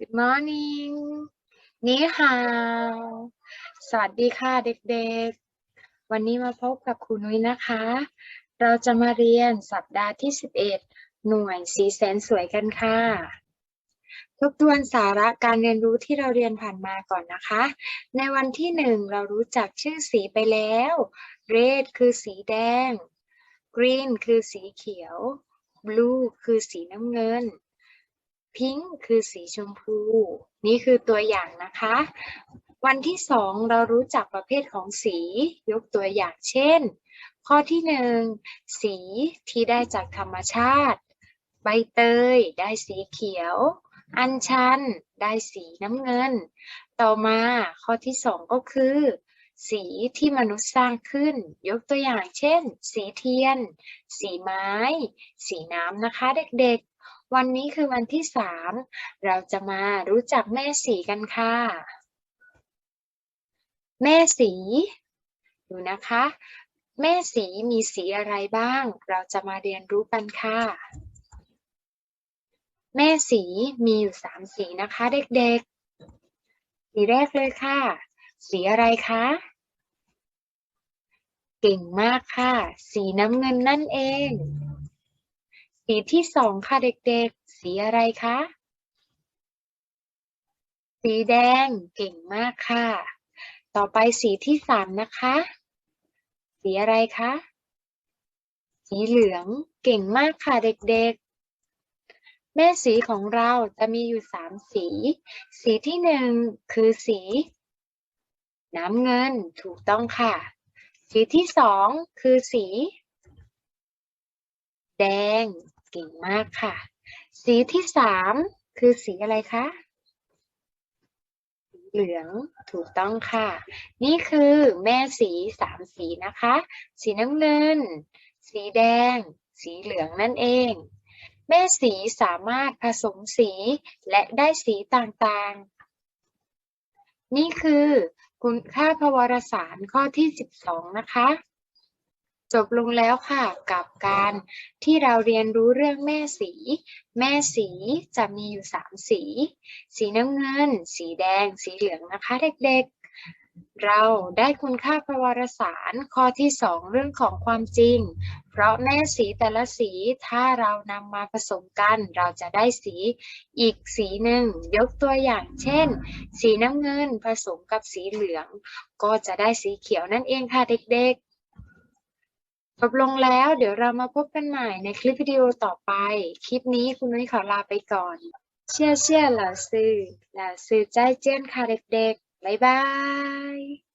Good morning นี่ฮาวสวัสดีค่ะเด็กๆ วันนี้มาพบกับครูนุ้ยนะคะ เราจะมาเรียนสัปดาห์ที่ 11 หน่วยสีแสนสวยกันค่ะ ทบทวนสาระการเรียนรู้ที่เราเรียนผ่านมาก่อนนะคะ ในวันที่หนึ่งเรารู้จักชื่อสีไปแล้ว red คือสีแดง green คือสีเขียว blue คือสีน้ำเงิน พิงค์คือสีชมพู นี่คือตัวอย่างนะคะ วันที่สองเรารู้จักประเภทของสียกตัวอย่างเช่น ข้อที่หนึ่งสีที่ได้จากธรรมชาติ ใบเตยได้สีเขียว อัญชันได้สีน้ำเงิน ต่อมาข้อที่สองก็คือ สีที่มนุษย์สร้างขึ้น ยกตัวอย่างเช่น สีเทียน สีไม้ สีน้ำนะคะเด็กๆ วันนี้คือวันที่สามเราจะมารู้จักแม่สีกันค่ะ แม่สีดูนะคะ แม่สีมีสีอะไรบ้าง เราจะมาเรียนรู้กันค่ะ แม่สีมีอยู่สามสีนะคะ เด็กๆ สีแรกเลยค่ะ สีอะไรคะเก่งมากค่ะ สีน้ำเงินนั่นเอง สีที่สองค่ะเด็กๆ สีอะไรคะ สีแดงเก่งมากค่ะ ต่อไปสีที่สามนะคะ สีอะไรคะ สีเหลืองเก่งมากค่ะเด็กๆ แม่สีของเราจะมีอยู่สามสี สีที่หนึ่งคือสี น้ำเงินถูกต้องค่ะ สีที่สองคือสี แดง เก่งมากค่ะ สีที่สามคือสีอะไรคะสีเหลืองถูกต้องค่ะ นี่คือแม่สีสามสีนะคะ สีน้ำเงิน สีแดง สีเหลืองนั่นเอง แม่สีสามารถผสมสีและได้สีต่างๆ นี่คือคุณค่าพวารสารข้อที่ 12 นะคะ จบลงแล้วค่ะกับการที่เราเรียนรู้เรื่องแม่สี แม่สีจะมีอยู่สามสี สีน้ำเงิน สีแดง สีเหลืองนะคะเด็กๆ เราได้คุณค่าพวาสารข้อที่สองเรื่องของความจริง เพราะแม่สีแต่ละสีถ้าเรานำมาผสมกัน เราจะได้สีอีกสีหนึ่ง ยกตัวอย่างเช่น สีน้ำเงินผสมกับสีเหลือง ก็จะได้สีเขียวนั่นเองค่ะเด็กๆ จบลงแล้วเดี๋ยวเรามาพบกันใหม่ในคลิปวิดีโอต่อไป คลิปนี้คุณนุ้ยขอลาไปก่อน เชื่อเชื่อหล่อซื้อหล่อซื้อใจเจียนค่ะเด็กๆ บ๊ายบาย